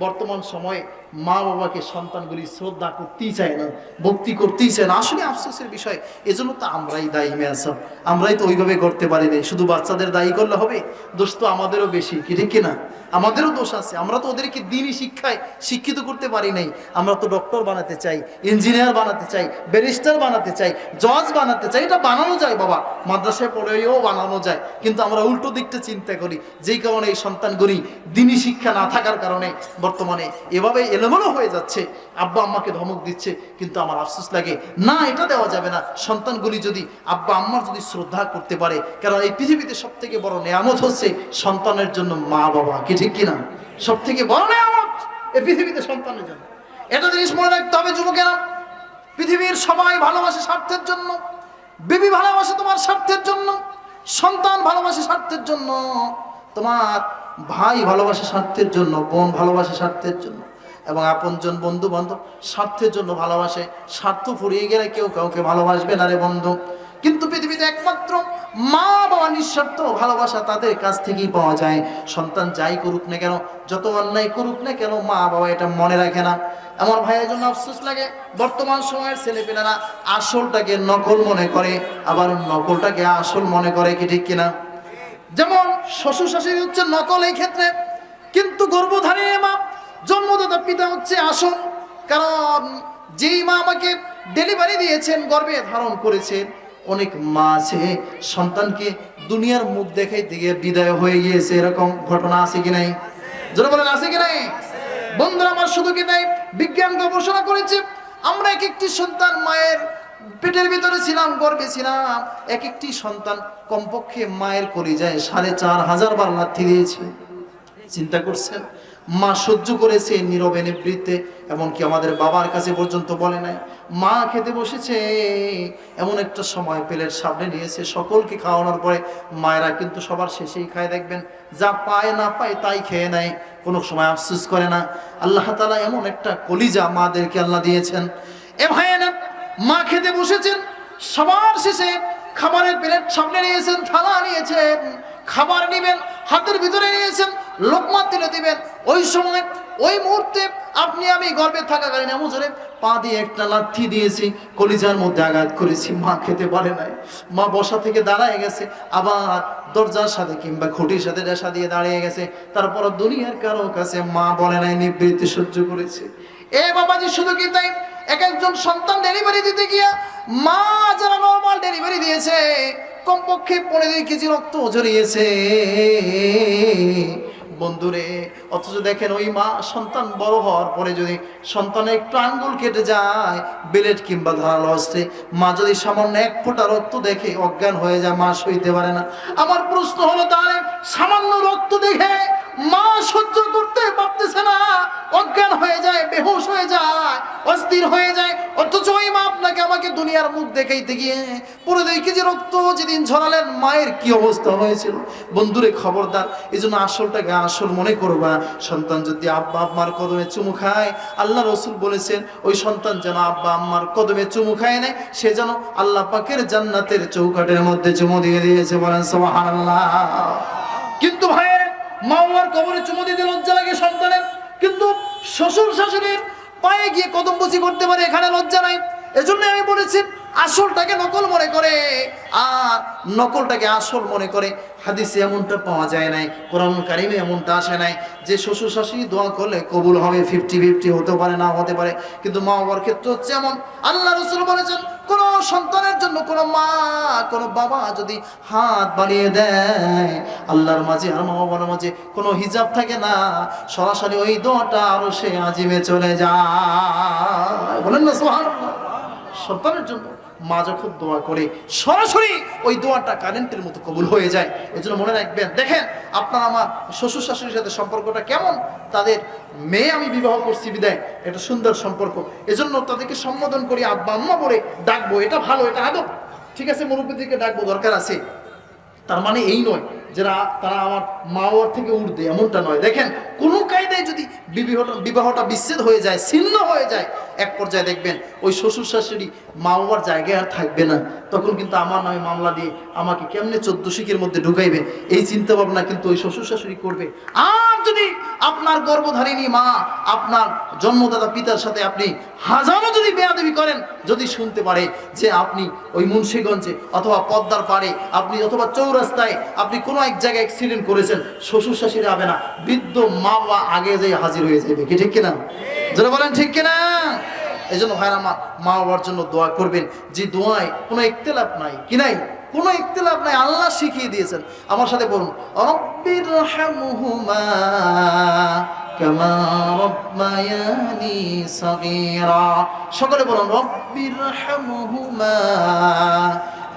বর্তমান সময়ে মা বাবাকে সন্তানগুলি শ্রদ্ধা করতেই চায় না, ভক্তি করতেই চায় না। আসলে আফসোসের বিষয়, এজন্য তো আমরাই দায়ী মেয়াসাব। আমরাই তো ওইভাবে করতে পারি না শুধু বাচ্চাদের দায়ী করলে হবে? দোষ তো আমাদেরও বেশি, কি ঠিক কিনা? আমাদেরও দোষ আছে। আমরা তো ওদেরকে দিনই শিক্ষায় শিক্ষিত করতে পারি নাই। আমরা তো ডক্টর বানাতে চাই, ইঞ্জিনিয়ার বানাতে চাই, ব্যারিস্টার বানাতে চাই, জজ বানাতে চাই। এটা বানানো যায় বাবা। মাদ্রাসায় পড়েও বানানো যায়। কিন্তু আমরা উল্টো দিকটা চিন্তা করি। যেই কারণে এই সন্তানগুলি দিনই শিক্ষা না থাকার কারণে বর্তমানে এভাবে এলোমেলো হয়ে যাচ্ছে। আব্বা আম্মাকে ধমক দিচ্ছে, কিন্তু আমার আফসোস লাগে, না, এটা দেওয়া যাবে না। সন্তানগুলি যদি আব্বা আম্মার যদি শ্রদ্ধা করতে পারে কারণ এই পৃথিবীতে সব থেকে বড় নেয়ামত হচ্ছে সন্তানের জন্য মা বাবা কি ঠিক কিনা? সব থেকে বড় নেয়ামত এই পৃথিবীতে সন্তানের জন্য। এটা জিনিস মনে রাখতে হবে, যুবকেরা, পৃথিবীর সবাই ভালোবাসে স্বার্থের জন্য। বিবি ভালোবাসে তোমার স্বার্থের জন্য। সন্তান ভালোবাসে স্বার্থের জন্য। তোমার ভাই ভালোবাসে স্বার্থের জন্য, বোন ভালোবাসে স্বার্থের জন্য, এবং আপনজন বন্ধু বান্ধব স্বার্থের জন্য ভালোবাসে, স্বার্থ ফুরিয়ে গেলে কেউ কাউকে ভালোবাসবে না রে বন্ধু। কিন্তু পৃথিবীতে একমাত্র মা বাবা নিঃস্বার্থ ভালোবাসা তাদের কাছ থেকেই পাওয়া যায়। সন্তান যাই করুক না কেন, যত অন্যায় করুক না কেন মা বাবা এটা মনে রাখে না। আমার ভাইয়ের জন্য আফসোস লাগে, বর্তমান সময়ের ছেলেপেলেরা আসলটাকে নকল মনে করে, আবার নকলটাকে আসল মনে করে কি ঠিক কিনা? যেমন শ্বশুর শাশুড়ি হচ্ছে নকল এই ক্ষেত্রে, কিন্তু গর্ভধারী মা, জন্মদাতা পিতা হচ্ছে আসল, কারণ যেই মা আমাকে ডেলিভারি দিয়েছেন, গর্ভে ধারণ করেছে অনেক মা আছে, সন্তানকে দুনিয়ার মুখ দেখাই দিকে বিদায় হয়ে গিয়েছে, এরকম ঘটনা আছে কি নাই? যারা বলেন, আছে কি নাই? বন্ধুরা, আমার শুধু কি নাই বিজ্ঞান গবেষণা করেছে, আমরা এক একটি সন্তান মায়ের পেটের ভিতরে ছিলাম গর্বে ছিলাম। এক একটি সন্তান কমপক্ষে মায়ের করে যায় সাড়ে চার হাজার বার লাথি দিয়েছে। চিন্তা করছেন, মা সহ্য করেছে নীরবে নিবৃত্তে, এমনকি আমাদের বাবার কাছে পর্যন্ত বলে নাই। মা খেতে বসেছে, এমন একটা সময় পেলের সামনে নিয়েছে। সকলকে খাওয়ানোর পরে মায়েরা কিন্তু সবার শেষেই খায়, দেখবেন, যা পায় না পায় তাই খেয়ে নেয়। কোনো সময় আফসোস করে না। আল্লাহ তালা এমন একটা কলিজা মাদেরকে আল্লাহ দিয়েছেন। এ ভাইয়েরা মা খেতে বসেছেন, সবার শেষে খাবারের প্লেট সামনে নিয়েছেন, থালা নিয়েছেন, খাবার নিবেন, হাতের ভিতরে নিয়েছেন লোকমা তুলে দিবেন। ওই সময়, ওই মুহূর্তে আপনি, আমি গর্বে থাকাকালীন জোরে পা দিয়ে একটা লাথি দিয়েছি, কলিজার মধ্যে আঘাত করেছি, মা খেতে পারে নাই। মা বসা থেকে দাঁড়ায় গেছে, আবার দরজার সাথে কিংবা খুঁটির সাথে রেশা দিয়ে দাঁড়িয়ে গেছে। তারপর দুনিয়ার কারও কাছে মা বলে নাই, নিবৃত্তি সহ্য করেছে। এ বাবাজি, শুধু কি তাই? এক একজন সন্তান ডেলিভারি দিতে গিয়া মা যারা নর্মাল ডেলিভারি দিয়েছে, কমপক্ষে পনেরোই কেজি রক্ত ঝরিয়েছে। বন্ধুরে অথচ দেখেন ওই মা সন্তান বড় হওয়ার পরে যদি সন্তানের একটু আঙ্গুল কেটে যায় বেলেট কিংবা ধারালো অস্ত্রে, মা যদি সামান্য এক ফোঁটা রক্ত দেখে অজ্ঞান হয়ে যায়, মা সইতে পারে না। আমার প্রশ্ন হলো, তাহলে সামান্য রক্ত দেখে মা সহ্য করতে পারতেছে না, অজ্ঞান হয়ে যায়, বেহুশ হয়ে যায়, অস্থির হয়ে যায়, অথচ ওই মা আপনাকে আমাকে দুনিয়ার মুখ দেখাইতে গিয়ে পুরো দেখি যে রক্ত যেদিন ঝরালেন, মায়ের কি অবস্থা হয়েছিল। বন্ধুরে, খবরদার এই জন্য আসলটাকে আসল মনে করবা। সন্তান যদি আব্বা আম্মার কদমে চুমু খায়, আল্লাহ রসুল বলেছেন, ওই সন্তান যেন আব্বা আম্মার কদমে চুমু খায় নেয় সে যেন আল্লাহ পাকের জান্নাতের চৌকাটের মধ্যে চুমু দিয়ে দিয়েছে, বলেন সুবহানাল্লাহ। কিন্তু ভাইয়ের মা বাবার কবরে চুমু দিতে লজ্জা লাগে সন্তানের, কিন্তু শ্বশুর শাশুড়ির পায়ে গিয়ে কদম বসি করতে পারে, এখানে লজ্জা নাই। এজন্য আমি বলেছি আসলটাকে নকল মনে করে, আর নকলটাকে আসল মনে করে। হাদিসে এমনটা পাওয়া যায় নাই, কোরআন কারিমে এমনটা আসে নাই যে শ্বশুর শাশুড়ি দোয়া করলে কবুল হবে ফিফটি ফিফটি হতে পারে, না হতে পারে। কিন্তু মা বাবার ক্ষেত্রে হচ্ছে এমন। আল্লাহ রসুল বলেছেন, কোন সন্তানের জন্য কোনো মা, কোনো বাবা যদি হাত বাড়িয়ে দেয়, আল্লাহর মাঝে আর মা বাবার মাঝে কোনো হিজাব থাকে না, সরাসরি ওই দোয়াটা আরও সে আজিমে চলে যায়। বলেন না সোহান সন্তানের জন্য। মা যখন দোয়া করে, সরাসরি ওই দোয়াটা কারেন্টের মতো কবুল হয়ে যায়। এই জন্য মনে রাখবেন, দেখেন আপনার আমার শ্বশুর শাশুড়ির সাথে সম্পর্কটা কেমন? তাদের মেয়ে আমি বিবাহ করছি বিদায়, এটা সুন্দর সম্পর্ক। এজন্য তাদেরকে সম্বোধন করি, আব্বা, আম্মা বলে, ডাকবো, এটা ভালো, এটা আদব। ঠিক আছে, মুরব্বীদেরকে ডাকবো, দরকার আছে। তার মানে এই নয় যারা, তারা আমার মা বাবার থেকে উঠবে এমনটা নয়। দেখেন, কোনো কায়দায় যদি বিবাহটা বিবাহটা বিচ্ছেদ হয়ে যায়, ছিন্ন হয়ে যায়, এক পর্যায়ে দেখবেন, ওই শ্বশুর শাশুড়ি মা বাবার জায়গায় আর থাকবে না। তখন কিন্তু আমার নামে মামলা দিয়ে আমাকে কেমনে চোদ্দ শিখের মধ্যে ঢুকাইবে? এই চিন্তা ভাবনা কিন্তু ওই শ্বশুর শাশুড়ি করবে। আর যদি আপনার গর্ভধারিণী মা, আপনার জন্মদাতা পিতার সাথে আপনি হাজারো যদি বেয়াদবি করেন, যদি শুনতে পারে যে আপনি ওই মুন্সীগঞ্জে অথবা পদ্মার পাড়ে, আপনি অথবা চৌরাস্তায় আপনি কোনো এক জায়গায় অ্যাক্সিডেন্ট করেছেন, শ্বশুর শাশুড়ি হবে না, বৃদ্ধ মা বাবা আগে যে হাজির হয়ে যাবে কি ঠিক কিনা? যারা বলেন, ঠিক কিনা? এই জন্য ভাইরা মা মা বাবার জন্য দোয়া করবেন, যে দোয়ায় কোনো ইখতিলাফ নাই, কি নাই? কোনো ইখতিলাফ নাই, আল্লাহ শিখিয়ে দিয়েছেন। আমার সাথে বলুন, রব্বির হামহুমা কামা রব্বায়ানি সগীরা। সকলে বলুন, রব্বির হামহুমা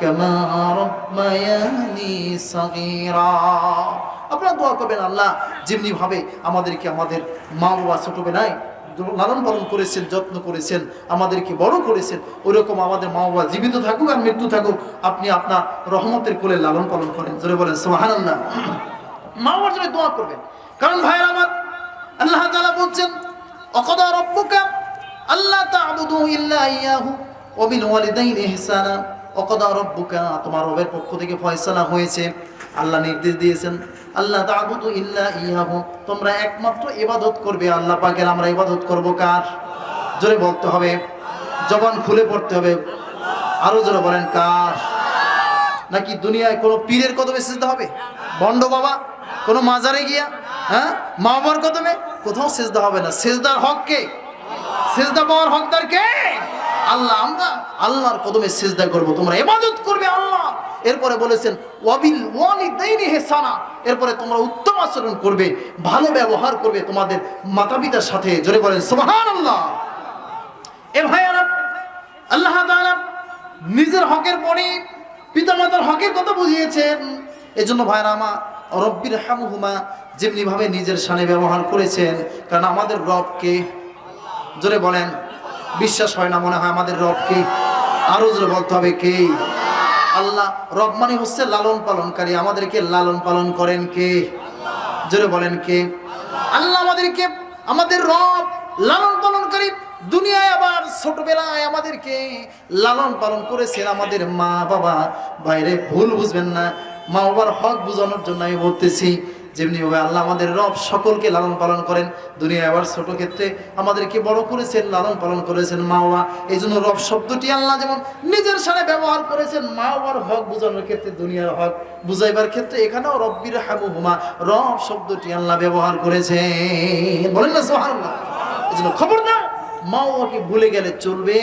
কামা রব্বায়ানি সগীরা আপনারা দোয়া করবেন, আল্লাহ যেমনি ভাবে আমাদেরকে আমাদের মা বাবা ছোটবেলায় লালন পালন করেছেন, যত্ন করেছেন, আমাদেরকে বড় করেছেন, ওইরকম আমাদের মা বাবা জীবিত থাকুক আর মৃত্যু থাকুক, আপনি আপনার রহমতের কোলে লালন পালন করেন। জোরে বলেন সোহান আল্লাহ মা বাবার জন্য দোয়া করবেন। কারণ ভাইয়ের আমার, আল্লাহ তাআলা বলছেন, অকদা রব্বুকা আল্লাহ তা'বুদু ইল্লা ইয়াহু বিল ওয়ালিদাইনি ইহসানা। অকদা রব্বুকা, তোমার রবের পক্ষ থেকে ফয়সালা হয়েছে। আল্লাহ নির্দেশ দিয়েছেন, আল্লাহ তা'বুদু ইল্লা ইয়াহু তোমরা একমাত্র ইবাদত করবে, আল্লাহ পাকের আমরা ইবাদত করব কার? জোরে বলতে হবে, জবান খুলে পড়তে হবে, আরও জোরে বলেন কার? নাকি দুনিয়ায় কোনো পীরের কদমে সেজদা হবে? বন্ড বাবা, কোনো মাজারে গিয়া হ্যাঁ? মা বাবার কদমে? কোথাও সেজদা হবে না। সেজদার হক কে? সেজদা পাওয়ার হকদার কে? আল্লাহ, আমরা আল্লাহর কদমে সেজদা করব, তোমরা ইবাদত করবে আল্লাহ। এরপরে বলেছেন, ওয়াবিল ওয়ালিদাইনি হেসানা এরপরে তোমরা উত্তম আচরণ করবে, ভালো ব্যবহার করবে তোমাদের মাতা পিতার সাথে। জোরে বলেন, সুবহানাল্লাহ। এ ভাইয়ারা, আল্লাহ তাআলা নিজের হকের পরে পিতামাতার হকের কথা বুঝিয়েছেন। এজন্য ভাইরা আমার রব্বির হামহুমা যেমনি ভাবে নিজের সানে ব্যবহার করেছেন, কারণ আমাদের রবকে, জোরে বলেন বিশ্বাস হয় না, মনে হয় আমাদের রবকে আরও জোরে বলতে হবে কে? আল্লাহ, রব মানে হচ্ছে লালন পালনকারী। আমাদেরকে লালন পালন করেন কে? জোরে বলেন কে? আল্লাহ আমাদেরকে, আমাদের রব লালন পালনকারী। দুনিয়ায় আবার ছোটবেলায় আমাদেরকে লালন পালন করেছেন আমাদের মা বাবা বাইরে ভুল বুঝবেন না। মা বাবার হক বোঝানোর জন্য আমি বলতেছি যেমনি ভাবে আল্লাহ আমাদের রব সকলকে লালন পালন করেন। দুনিয়ায় আবার ছোট ক্ষেত্রে আমাদেরকে বড় করেছেন, লালন পালন করেছেন মা বাবা এই জন্য রব শব্দটি আল্লাহ যেমন নিজের সাথে ব্যবহার করেছেন মা বাবার হক বোঝানোর ক্ষেত্রে দুনিয়ার হক বুঝাইবার ক্ষেত্রে এখানেও রব্বির হামুহুমা রব শব্দটি আল্লাহ ব্যবহার করেছেন। বলেন না সোহানুল্লাহ এই জন্য খবর না মা বাবাকে ভুলে গেলে চলবে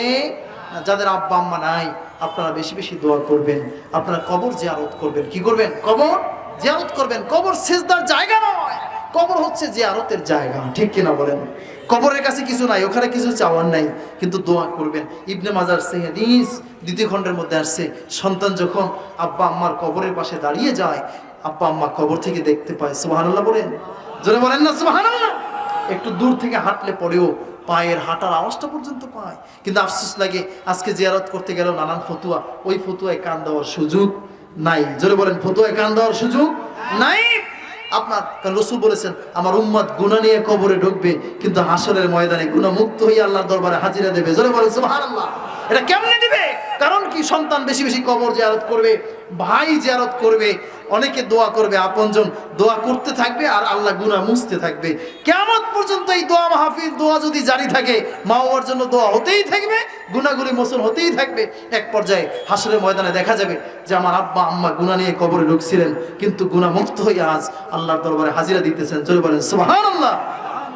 যাদের আব্বা আম্মা নাই, আপনারা বেশি বেশি দোয়া করবেন, আপনারা কবর জিয়ারত করবেন। কি করবেন? কবর জিয়ারত করবেন। কবর সেজদার জায়গা নয়। কবর হচ্ছে জিয়ারতের জায়গা। ঠিক কিনা বলেন? কবরের কাছে কিছু নাই, ওখানে কিছু চাওয়ার নাই, কিন্তু দোয়া করবেন। ইবনে মাজার হাদিস দ্বিতীয় খণ্ডের মধ্যে আসছে, সন্তান যখন আব্বা আম্মার কবরের পাশে দাঁড়িয়ে যায়, আব্বা আম্মা কবর থেকে দেখতে পায়, সুবহানাল্লাহ বলেন। জোরে বলেন না, সুবহানাল্লাহ! একটু দূর থেকে হাঁটলে পরেও পায়ের হাঁটার আওয়াজটা পর্যন্ত পায়। কিন্তু আফসোস লাগে, আজকে জিয়ারত করতে গেল নানান ফতুয়া। ওই ফতুয়ায় কান দেওয়ার সুযোগ নাই। জোরে বলেন ফতুয়ায় কান দেওয়ার সুযোগ নাই। আপনার রসুল বলেছেন, আমার উম্মাদ গুণা নিয়ে কবরে ঢুকবে, কিন্তু হাসরের ময়দানে গুণা মুক্ত হয়ে আল্লাহর দরবারে হাজিরা দেবে। জোরে বলেন, সুবহানাল্লাহ। এটা কেমনে দিবে? কারণ কি? সন্তান বেশি বেশি কবর জিয়ারত করবে, ভাই জিয়ারত করবে, অনেকে দোয়া করবে, আপনজন দোয়া করতে থাকবে আর আল্লাহ গুনাহ মুছতে থাকবে। কেমন পর্যন্ত এই দোয়া মাহফিল, দোয়া যদি জারি থাকে, মা বাবার জন্য দোয়া হতেই থাকবে গুনাগুলি মোচন হতেই থাকবে। এক পর্যায়ে হাসরের ময়দানে দেখা যাবে যে আমার আব্বা, আম্মা গুনা নিয়ে কবরে ঢুকছিলেন, কিন্তু গুনা মুক্ত হয়ে আজ আল্লাহর দরবারে হাজিরা দিতেছেন। চলে বলেন, সুবহানাল্লাহ।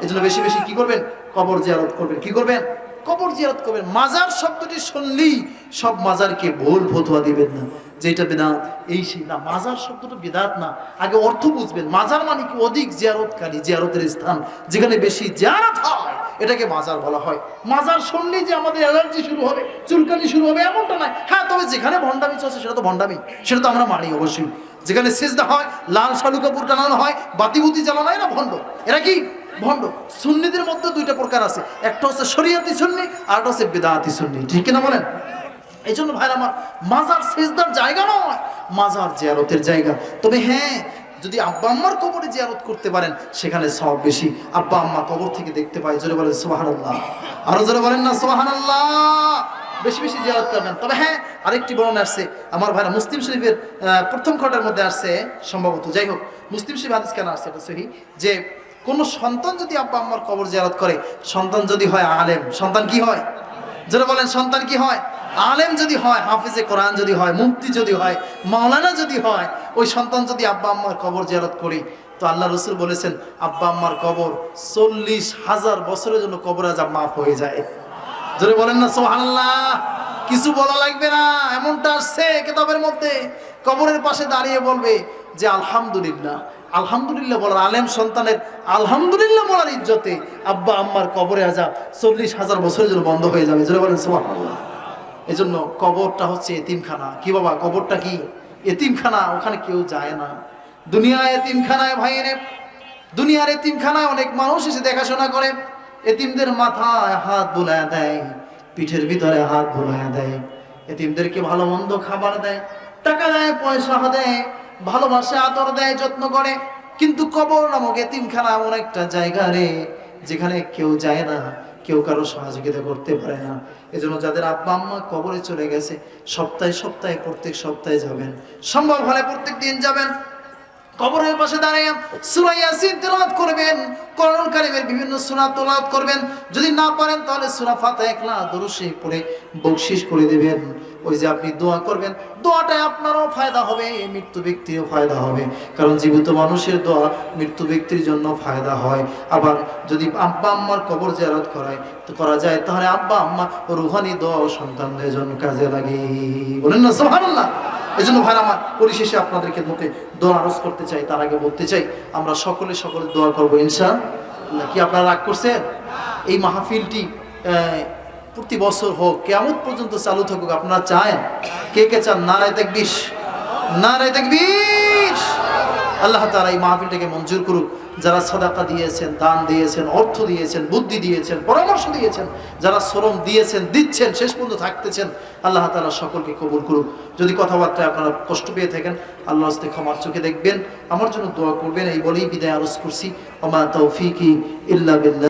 এই জন্য বেশি বেশি কি করবেন? কবর জিয়ারত করবেন। কি করবেন? কবর জিয়ারত করবেন। মাজার শব্দটি শুনলেই সব মাজারকে ভুল ফতুয়া দিবেন না। যেটা বেদাত এই সেই না, মাজার শব্দটা বেদাত না। আগে অর্থ বুঝবেন। মাজার মানে কি? অধিক জিয়ারতকারী, জিয়ারতের স্থান। যেখানে বেশি জিয়ারত হয়, এটাকে মাজার বলা হয়। মাজার শুনলেই যে আমাদের অ্যালার্জি শুরু হবে, চুলকানি শুরু হবে, এমনটা নয়। হ্যাঁ তবে যেখানে ভণ্ডামি চলছে, সেটা তো ভণ্ডামি। সেটা তো আমরা মানি অবশ্যই। যেখানে সেজদা হয়, লাল শালু কাপড় টানানো হয়, বাতিবুতি জ্বালানো হয় না ভণ্ড। এরা কি? ভণ্ড, সুন্নিদের মধ্যে দুইটা প্রকার আছে। একটা হচ্ছে শরিয়াতি সুন্নি, আর হচ্ছে বেদাতি সুন্নি। ঠিক কিনা বলেন? এই জন্য ভাইরা আমার, মাজার সেজদার জায়গা নয়, মাজার জিয়ারতের জায়গা। তবে হ্যাঁ যদি আব্বা আম্মার কবরে জিয়ারত করতে পারেন, সেখানে সব বেশি। আব্বা আম্মা কবর থেকে দেখতে পায়, জোরে বলেন সোহান আল্লাহ আরও জোরে বলেন না সোহান আল্লাহ বেশি বেশি জিয়ারত করবেন। তবে হ্যাঁ আরেকটি বর্ণনা আসছে। আমার ভাইরা মুসলিম শরীফের প্রথম খটার মধ্যে আসছে, সম্ভবত। যাই হোক, মুসলিম শরীফ হাদিস কেন আসছে? এটা সহি। যে কোন সন্তান যদি আব্বা আম্মার কবর জিয়ারত করে, সন্তান যদি হয় আলেম, সন্তান কি হয়? যারা বলেন, সন্তান কি হয়? আলেম যদি হয়, হাফিজে কোরআন যদি হয়, মুফতি যদি হয়, মাওলানা যদি হয়, ওই সন্তান যদি আব্বা আম্মার কবর জিয়ারত করি, তো আল্লাহ রসুল বলেছেন, আব্বা আম্মার কবর চল্লিশ হাজার বছরের জন্য কবর আজাব মাফ হয়ে যায়। জোরে বলেন না সোহানাল্লাহ কিছু বলা লাগবে না, এমনটা আসছে কেতাবের মধ্যে। কবরের পাশে দাঁড়িয়ে বলবে যে, আলহামদুলিল্লাহ। আলহামদুলিল্লাহ বলার আলেম সন্তানের আলহামদুলিল্লাহ বলার ইজ্জতে আব্বা আম্মার কবরে আজাব চল্লিশ হাজার বছরের জন্য বন্ধ হয়ে যাবে। জোরে বলেন সোহানাল্লাহ এই জন্য কবরটা হচ্ছে এতিমখানা। কি বাবা, কবরটা কি? এতিমখানা, ওখানে কেউ যায় না। দুনিয়ায় এতিমখানায় ভাইয়েরে, দুনিয়ার এতিমখানায় অনেক মানুষ এসে দেখাশোনা করে। এতিমদের মাথায় হাত বুলায় দেয়, পিঠের ভিতরে হাত বুলায় দেয়। এতিমদেরকে ভালো মন্দ খাবার দেয়, টাকা দেয়, পয়সা দেয়। ভালোবাসে, আদর দেয়, যত্ন করে। কিন্তু কবর নামক এতিমখানা এমন একটা জায়গা রে, যেখানে কেউ যায় না, কেউ কারও সহযোগিতা করতে পারে না। এজন্য যাদের আব্বা আম্মা কবরে চলে গেছে, সপ্তাহে সপ্তাহে, প্রত্যেক সপ্তাহে যাবেন। সম্ভব হলে প্রত্যেক দিন যাবেন। কবরের পাশে দাঁড়িয়ে সূরা ইয়াসিন তেলাওয়াত করবেন কোরআন কারীমের বিভিন্ন সূরা তেলাওয়াত করবেন। যদি না পারেন, তাহলে সূরা ফাতিহা একলা দরুশে পড়ে বকশিশ করে দিবেন। ওই যে আপনি দোয়া করবেন, দোয়াটায় আপনারও ফায়দা হবে, মৃত্যু ব্যক্তিরও ফায়দা হবে। কারণ জীবিত মানুষের দোয়া মৃত্যু ব্যক্তির জন্য ফায়দা হয়। আবার যদি আব্বা আম্মার কবর জিয়ারত করায়, তো করা যায়, তাহলে আব্বা আম্মা রুহানি দোয়া সন্তানদের জন্য কাজে লাগে। বলেন না, সুবহানাল্লাহ। এই জন্য ভাই, আমার পরিশেষে আপনাদেরকে মুখে দোয়া আরজ করতে চাই, তার আগে বলতে চাই, আমরা সকলে সকলে দোয়া করব ইনশা কি আপনারা রাগ করছেন? এই মাহফিলটি প্রতি বছর হোক কেমন পর্যন্ত চালু থাকুক, আপনারা চান? কে কে চান? নারায় দেখবিস নারায় দেখবিস আল্লাহ তারা এই মাহফিলটাকে মঞ্জুর করুক। যারা সদাকা দিয়েছেন, দান দিয়েছেন, অর্থ দিয়েছেন, বুদ্ধি দিয়েছেন, পরামর্শ দিয়েছেন, যারা শ্রম দিয়েছেন, দিচ্ছেন, শেষ পর্যন্ত থাকতেছেন, আল্লাহ তালা সকলকে কবুল করুক। যদি কথাবার্তায় আপনারা কষ্ট পেয়ে থাকেন আল্লাহ হস্তে ক্ষমার চোখে দেখবেন। আমার জন্য দোয়া করবেন, এই বলেই বিদায় আরজ করছি। আমার তৌফিকি ইল্লা বিল্লাহ।